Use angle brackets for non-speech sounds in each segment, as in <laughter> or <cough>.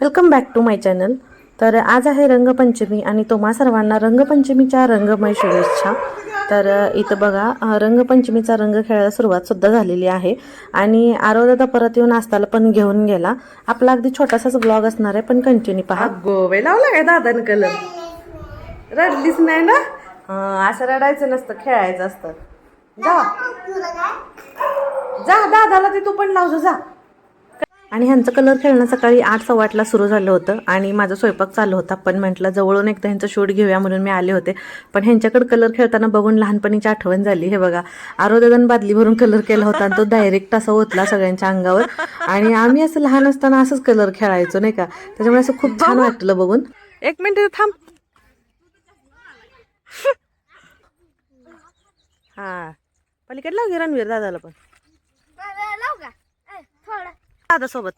Welcome back to my channel तर आज आहे रंगपंचमी आणि तुम्हा सर्वांना रंगपंचमीच्या रंगमय शुभेच्छा. तर इथं बघा रंगपंचमीचा रंग खेळायला सुरुवातसुद्धा झालेली आहे. आणि आरोदा परत येऊन नास्ताला पण घेऊन गेला. आपला अगदी छोटासाच ब्लॉग असणार आहे पण कंटिन्यू पहा. गोवे लावला काय दादान कलर रडलीच नाही ना? असं रडायचं नसतं खेळायचं असतं. जा. जा दादाला ते तू पण लावजो जा. आणि ह्यांचं कलर खेळणं सकाळी आठ सव्वा आठला सुरू झालं होतं आणि माझा स्वयंपाक चालू होता. पण म्हटलं जवळून एकदा ह्यांचं शूट घेऊया म्हणून मी आले होते. पण ह्यांच्याकडे कलर खेळताना बघून लहानपणीची आठवण झाली. हे बघा आरोदादान बादली भरून कलर केला होता आणि तो डायरेक्ट असा ओतला सगळ्यांच्या अंगावर. आणि आम्ही असं लहान असताना असंच कलर खेळायचो नाही का? त्याच्यामुळे असं खूप छान वाटलं बघून. एक मिनिट थांब. <laughs> हा. पलीकडे लाव घे रणवीर दादाला पण. दादा सोबत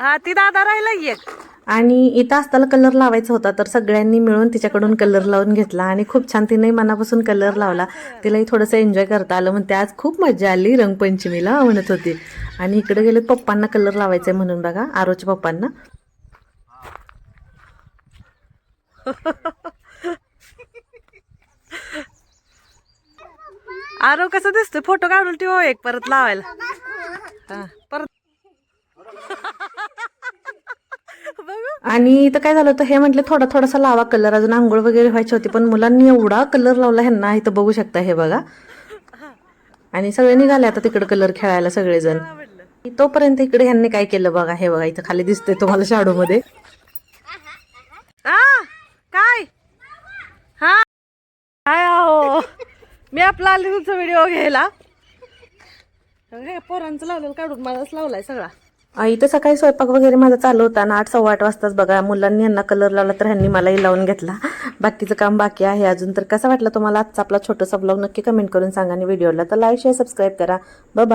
हा ती दादा राहिला एक. आणि इथं असताना कलर लावायचा होता तर सगळ्यांनी मिळून तिच्याकडून कलर लावून घेतला आणि खूप छान तिने मनापासून कलर लावला. तिलाही थोडंसं एन्जॉय करता आलं म्हणते आज खूप मजा आली रंगपंचमीला म्हणत होती. आणि इकडे गेले पप्पांना कलर लावायचा आहे म्हणून बघा आरोच्या पप्पांना. <laughs> आरो कसं दिसतोय? फोटो काढून ठेव एक परत लावायला. परत. आणि इथं काय झालं होतं हे म्हटलं थोडा थोडासा लावा कलर अजून आंघोळ वगैरे व्हायची होती पण मुलांनी एवढा कलर लावला ह्यांना इथं बघू शकता हे बघा. आणि सगळे निघाले आता तिकडे कलर खेळायला सगळेजण. तोपर्यंत इकडे ह्यांनी काय केलं बघा हे बघा इथं खाली दिसते तुम्हाला शाडू मध्ये काय? हा? काय हो मी आपला आली तुमचा व्हिडिओ घ्यायला पोरांचं लावलेलं काढून माझाच लावलाय सगळा. इथं सकाळी स्वयंपाक वगैरे माझा चालू होता ना आठ सव्वा आठ वाजताच बघा मुलांनी यांना कलर लावला तर ह्यांनी मलाही लावून घेतला. बाकीचं काम बाकी आहे अजून. तर कसा वाटला तुम्हाला आजचा आपला छोटासा ब्लॉग नक्की कमेंट करून सांगा आणि व्हिडिओला तर लाईक शेअर सबस्क्राईब करा. बाय